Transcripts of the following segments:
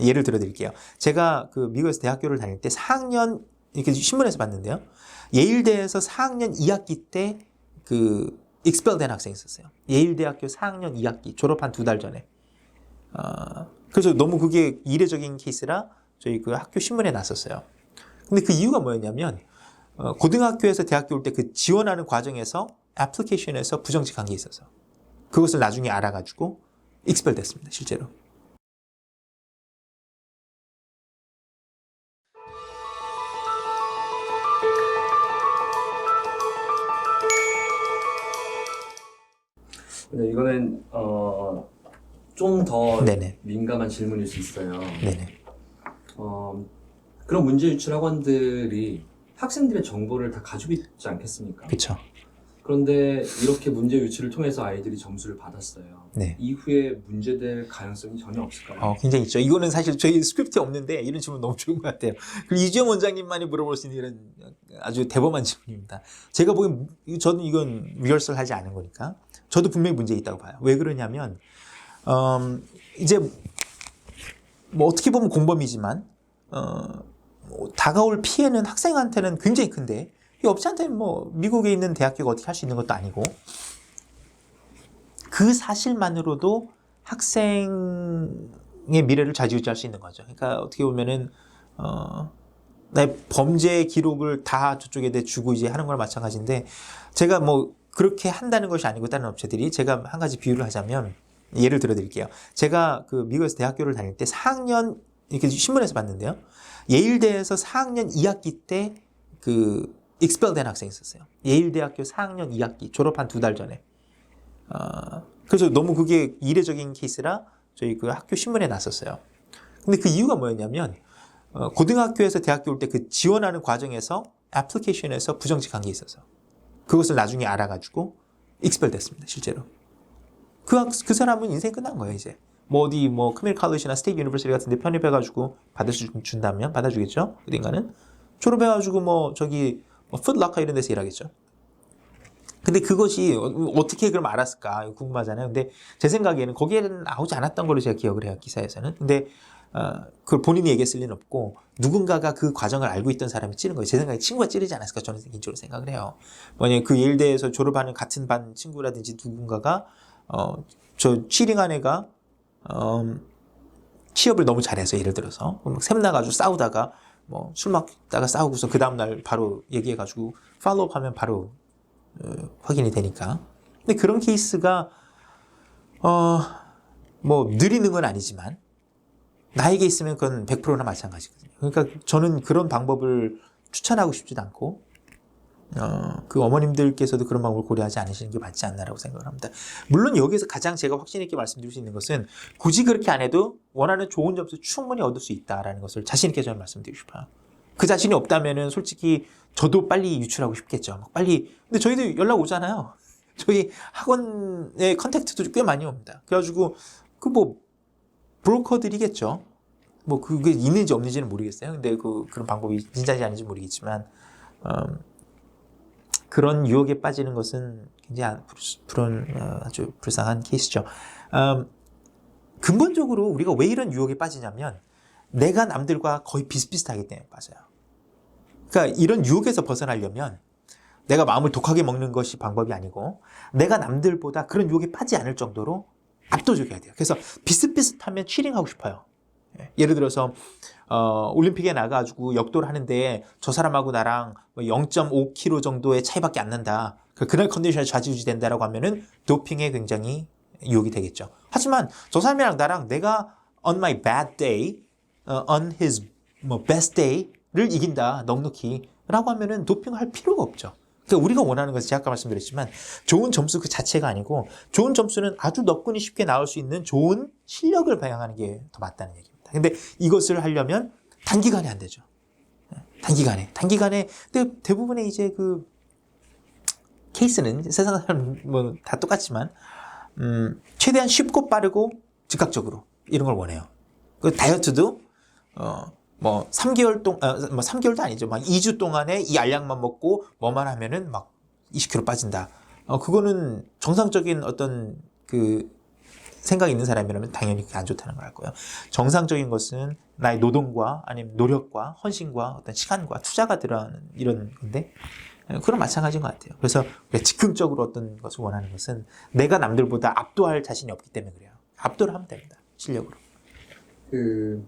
예를 들어 드릴게요. 제가 그 미국에서 대학교를 다닐 때 4학년 이렇게 신문에서 봤는데요. 예일대에서 4학년 2학기 때그 익스펠 된 학생이 있었어요. 예일대학교 4학년 2학기 졸업한 두 달 전에. 어, 그래서 너무 그게 이례적인 케이스라 저희 그 학교 신문에 났었어요. 근데 그 이유가 뭐였냐면 어, 고등학교에서 대학교 올 때 그 지원하는 과정에서 애플리케이션에서 부정직한 게 있어서 그것을 나중에 알아가지고 익스펠 됐습니다. 실제로. 근데 이거는 어, 좀 더 네네. 민감한 질문일 수 있어요. 네네. 어, 그런 문제 유출 학원들이 학생들의 정보를 다 가지고 있지 않겠습니까? 그쵸. 그런데 이렇게 문제 유출을 통해서 아이들이 점수를 받았어요. 네. 이후에 문제될 가능성이 전혀 없을까요? 어, 굉장히 있죠. 이거는 사실 저희 스크립트에 없는데 이런 질문 너무 좋은 것 같아요. 그리고 이주영 원장님만이 물어볼 수 있는 이런 아주 대범한 질문입니다. 제가 보기엔 이- 저는 이건 리허설 하지 않은 거니까 저도 분명히 문제 있다고 봐요. 왜 그러냐면 음, 이제 뭐 어떻게 보면 공범이지만 어, 뭐 다가올 피해는 학생한테는 굉장히 큰데 이 업체한테는 뭐 미국에 있는 대학교가 어떻게 할 수 있는 것도 아니고 그 사실만으로도 학생의 미래를 좌지우지할 수 있는 거죠. 그러니까 어떻게 보면은 어, 나의 범죄 기록을 다 저쪽에 대 주고 이제 하는 거랑 마찬가지인데 제가 뭐 그렇게 한다는 것이 아니고 다른 업체들이 제가 한 가지 비유를 하자면 예를 들어 드릴게요. 제가 그 미국에서 대학교를 다닐 때 4학년 이렇게 신문에서 봤는데요. 예일대에서 4학년 2학기 때 그 익스펠 된 학생이 있었어요. 예일대학교 4학년 2학기 졸업한 두 달 전에. 어, 그래서 너무 그게 이례적인 케이스라 저희 그 학교 신문에 났었어요. 근데 그 이유가 뭐였냐면 어, 고등학교에서 대학교 올 때 그 지원하는 과정에서 애플리케이션에서 부정직한 게 있어서 그것을 나중에 알아가지고 익스펠 됐습니다. 실제로. 그, 학- 그 사람은 인생 끝난 거예요, 이제. 뭐 어디 뭐 크밀 칼리지나 스테이트 유니버시티 같은 데 편입해가지고 받아준다면 받아주겠죠? 어딘가는. 졸업해가지고 뭐 저기 뭐 풋라커 이런 데서 일하겠죠. 근데 그것이 어- 어떻게 그럼 알았을까 궁금하잖아요. 근데 제 생각에는 거기에는 나오지 않았던 걸로 제가 기억을 해요 기사에서는. 근데 어, 그걸 본인이 얘기했을 리는 없고 누군가가 그 과정을 알고 있던 사람이 찌른 거예요. 제 생각에 친구가 찌르지 않았을까 저는 개인적으로 생각을 해요. 만약에 그 예일대에서 졸업하는 같은 반 친구라든지 누군가가 어, 저 치링한 애가 음, 취업을 너무 잘해서 예를 들어서 그럼 샘 나가지고 싸우다가 뭐 술 먹다가 싸우고서 그 다음날 바로 얘기해가지고 팔로우하면 바로 어, 확인이 되니까. 근데 그런 케이스가 어 뭐 느리는 건 아니지만 나에게 있으면 그건 100%나 마찬가지거든요. 그러니까 저는 그런 방법을 추천하고 싶지도 않고 어, 그 어머님들께서도 그런 방법을 고려하지 않으시는 게 맞지 않나라고 생각을 합니다. 물론 여기서 가장 제가 확신 있게 말씀드릴 수 있는 것은 굳이 그렇게 안 해도 원하는 좋은 점수 충분히 얻을 수 있다라는 것을 자신 있게 저는 말씀드리고 싶어요. 그 자신이 없다면은 솔직히 저도 빨리 유출하고 싶겠죠. 막 빨리. 근데 저희도 연락 오잖아요. 저희 학원의 컨택트도 꽤 많이 옵니다. 그래가지고 그 뭐 브로커들이겠죠. 뭐 그게 있는지 없는지는 모르겠어요. 근데 그 그런 방법이 진짜인지 아닌지 모르겠지만 음, 그런 유혹에 빠지는 것은 굉장히 안- 불- 불안 어, 아주 불쌍한 케이스죠. 음, 근본적으로 우리가 왜 이런 유혹에 빠지냐면 내가 남들과 거의 비슷비슷하기 때문에 빠져요. 그러니까 이런 유혹에서 벗어나려면 내가 마음을 독하게 먹는 것이 방법이 아니고 내가 남들보다 그런 유혹에 빠지지 않을 정도로 압도적이어야 돼요. 그래서 비슷비슷하면 치링하고 싶어요. 예, 예를 들어서 어, 올림픽에 나가가지고 역도를 하는데 저 사람하고 나랑 뭐 0.5kg 정도의 차이밖에 안 난다. 그- 그날 컨디션이 좌지우지 된다라고 하면은 도핑에 굉장히 유혹이 되겠죠. 하지만 저 사람이랑 나랑 내가 on my bad day, 어, on his 뭐 best day를 이긴다 넉넉히라고 하면은 도핑할 필요가 없죠. 그러니까 우리가 원하는 것은 제가 아까 말씀드렸지만 좋은 점수 그 자체가 아니고 좋은 점수는 아주 너끈히 쉽게 나올 수 있는 좋은 실력을 배양하는 게 더 맞다는 얘기입니다. 근데 이것을 하려면 단기간에 안 되죠. 예, 단기간에 단기간에 근데 대부분의 이제 그 케이스는 세상 사람 뭐다 똑같지만 음, 최대한 쉽고 빠르고 즉각적으로 이런 걸 원해요. 그 다이어트도 어, 뭐 3개월 동, 아, 뭐 3개월도 아니죠. 막 2주 동안에 이 알약만 먹고 뭐만 하면은 막 20kg 빠진다. 어, 그거는 정상적인 어떤 그 생각이 있는 사람이라면 당연히 그게 안 좋다는 걸 알고요. 정상적인 것은 나의 노동과 아니면 노력과 헌신과 어떤 시간과 투자가 들어가는 이런 건데 예, 그런 마찬가지인 것 같아요. 그래서 즉흥적으로 어떤 것을 원하는 것은 내가 남들보다 압도할 자신이 없기 때문에 그래요. 압도를 하면 됩니다. 실력으로. 그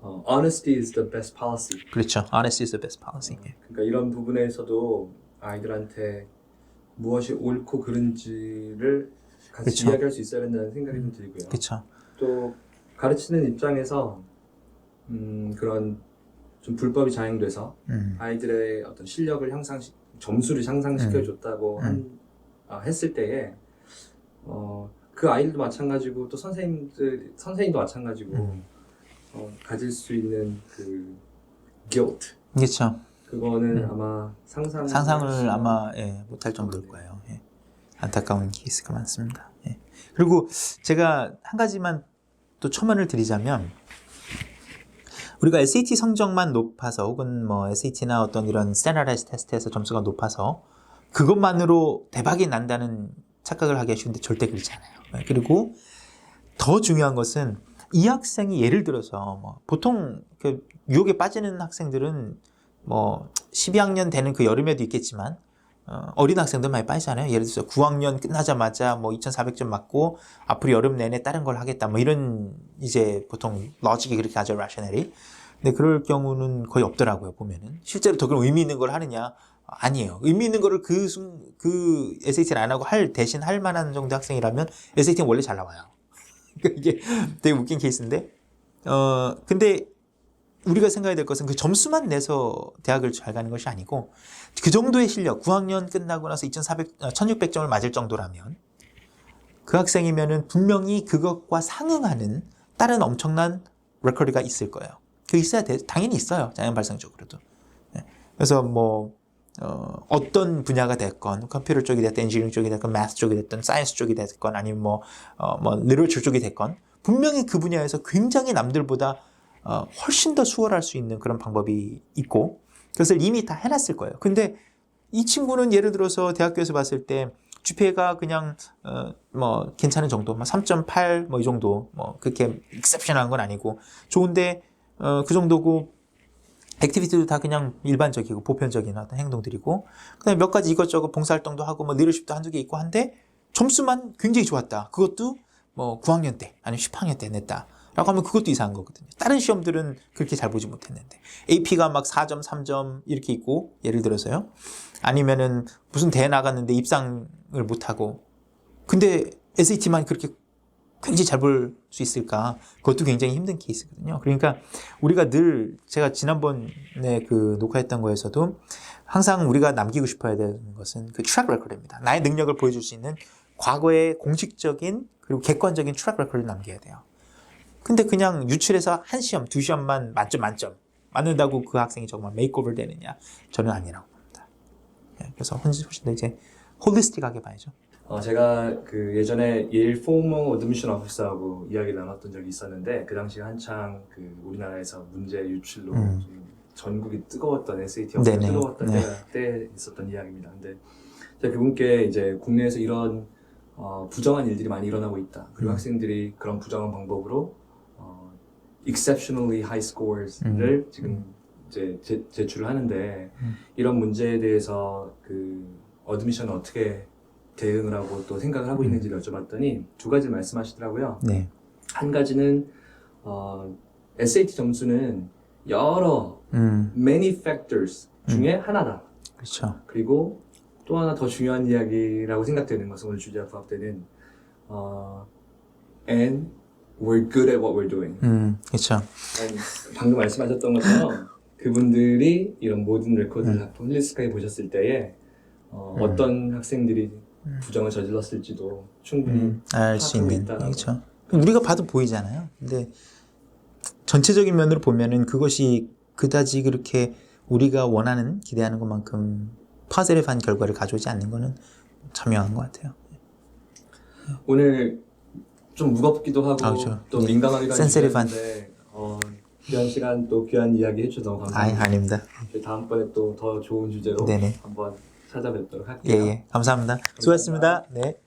어, honesty is the best policy. 그렇죠. Honesty is the best policy. 예. 그러니까 이런 부분에서도 아이들한테 무엇이 옳고 그른지를 같이 그쵸. 이야기할 수 있어야 된다는 생각이 좀 들고요. 그렇죠. 또 가르치는 입장에서 음, 그런 좀 불법이 자행돼서 음. 아이들의 어떤 실력을 향상 점수를 향상시켜 줬다고 음. 한 아, 했을 때에 어, 그 아이들도 마찬가지고 또 선생님들 선생님도 마찬가지고 음. 어, 가질 수 있는 그 guilt 그렇죠. 그거는 음. 아마 상상 상상을 아마 예, 못할 정도일 거예요. 예. 안타까운 케이스가 많습니다. 예. 그리고 제가 한 가지만 또 첨언을 드리자면 우리가 SAT 성적만 높아서 혹은 뭐 SAT나 어떤 이런 스탠다라이즈 테스트에서 점수가 높아서 그것만으로 대박이 난다는 착각을 하기 쉬운데 절대 그렇지 않아요. 예. 그리고 더 중요한 것은 이 학생이 예를 들어서 뭐 보통 그 유혹에 빠지는 학생들은 뭐 12학년 되는 그 여름에도 있겠지만 어, 어린 학생들 많이 빠지잖아요. 예를 들어서 9학년 끝나자마자 뭐 2,400점 맞고 앞으로 여름 내내 다른 걸 하겠다. 뭐 이런 이제 보통 러직이 그렇게 하죠, 라셔널이. 근데 그럴 경우는 거의 없더라고요, 보면은. 실제로 더 그런 의미 있는 걸 하느냐? 아니에요. 의미 있는 거를 그, 순, 그 SAT를 안 하고 할, 대신 할 만한 정도 학생이라면 SAT는 원래 잘 나와요. 그러니까 이게 되게 웃긴 케이스인데. 어, 근데 우리가 생각해야 될 것은 그 점수만 내서 대학을 잘 가는 것이 아니고 그 정도의 실력, 9학년 끝나고 나서 2,400, 1,600점을 맞을 정도라면 그 학생이면은 분명히 그것과 상응하는 다른 엄청난 레코드가 있을 거예요. 그 있어야 돼. 당연히 있어요. 자연 발생적으로도. 네. 그래서 뭐 어, 어떤 분야가 됐건 컴퓨터 쪽이 됐든 엔지니어링 쪽이 됐건 마스 쪽이 됐든 사이언스 쪽이 됐건 아니면 뭐 어, 뭐 리터처 쪽이 됐건 분명히 그 분야에서 굉장히 남들보다 어, 훨씬 더 수월할 수 있는 그런 방법이 있고 그것을 이미 다 해놨을 거예요. 근데 이 친구는 예를 들어서 대학교에서 봤을 때 GPA가 그냥 어, 뭐 괜찮은 정도, 뭐3.8 뭐 이 정도, 뭐 그렇게 익셉션한 건 아니고 좋은데 어, 그 정도고 액티비티도 다 그냥 일반적이고 보편적인 어떤 행동들이고 그다음에 몇 가지 이것저것 봉사활동도 하고 뭐 리더십도 한두 개 있고 한데 점수만 굉장히 좋았다. 그것도 뭐 9학년 때 아니면 10학년 때 냈다. 라고 하면 그것도 이상한 거거든요. 다른 시험들은 그렇게 잘 보지 못했는데. AP가 막 4점, 3점 이렇게 있고, 예를 들어서요. 아니면은 무슨 대회 나갔는데 입상을 못하고. 근데 SAT만 그렇게 굉장히 잘 볼 수 있을까? 그것도 굉장히 힘든 케이스거든요. 그러니까 우리가 늘 제가 지난번에 그 녹화했던 거에서도 항상 우리가 남기고 싶어야 되는 것은 그 트랙 레코드입니다. 나의 능력을 보여줄 수 있는 과거의 공식적인 그리고 객관적인 트랙 레코드를 남겨야 돼요. 근데 그냥 유출해서 한 시험, 두 시험만 만점 만점 맞는다고 그 학생이 정말 메이크오버 되느냐? 저는 아니라고 봅니다. 예, 그래서 훨씬 더 이제 홀리스틱하게 봐야죠. 어, 제가 그 예전에 예일 포머 어드미션 오피서하고 이야기를 나눴던 적이 있었는데 그 당시 한창 그 우리나라에서 문제 유출로 음. 좀 전국이 뜨거웠던 SAT 네네. 뜨거웠던 네. 때 있었던 이야기입니다. 근데 제가 그분께 이제 국내에서 이런 어, 부정한 일들이 많이 일어나고 있다. 그리고 음. 학생들이 그런 부정한 방법으로 어, exceptionally high scores를 음. 지금 이제 제, 제출을 하는데 음. 이런 문제에 대해서 그 어드미션을 어떻게 대응을 하고 또 생각을 하고 음. 있는지를 여쭤봤더니 두 가지 말씀하시더라고요. 네. 한 가지는 어, SAT 점수는 여러 음, many factors 중에 하나다. 그렇죠. 그리고 또 하나 더 중요한 이야기라고 생각되는 것은 오늘 주제와 부합되는 어, and we're good at what we're doing. 음, 그렇죠. 방금 말씀하셨던 것처럼 그분들이 이런 모든 레코드를 음. 홀리스하게 보셨을 때에 어, 음. 어떤 학생들이 음. 부정을 저질렀을지도 충분히 음, 알수 파악하고 있는. 그렇죠. 우리가 봐도 보이잖아요. 근데 전체적인 면으로 보면은 그것이 그다지 그렇게 우리가 원하는 기대하는 것만큼 파세레한 결과를 가져오지 않는 거는 참여한 것 같아요. 오늘 좀 무겁기도 하고 아, 그렇죠. 또 예. 민감하기도. 주제인데 어, 귀한 시간 또 귀한 이야기 해주셔서 너무 감사합니다. 아닙니다. 저희 다음번에 또 더 좋은 주제로 네네. 한번 찾아뵙도록 예, 할게요. 예. 감사합니다. 수고하셨습니다. 네.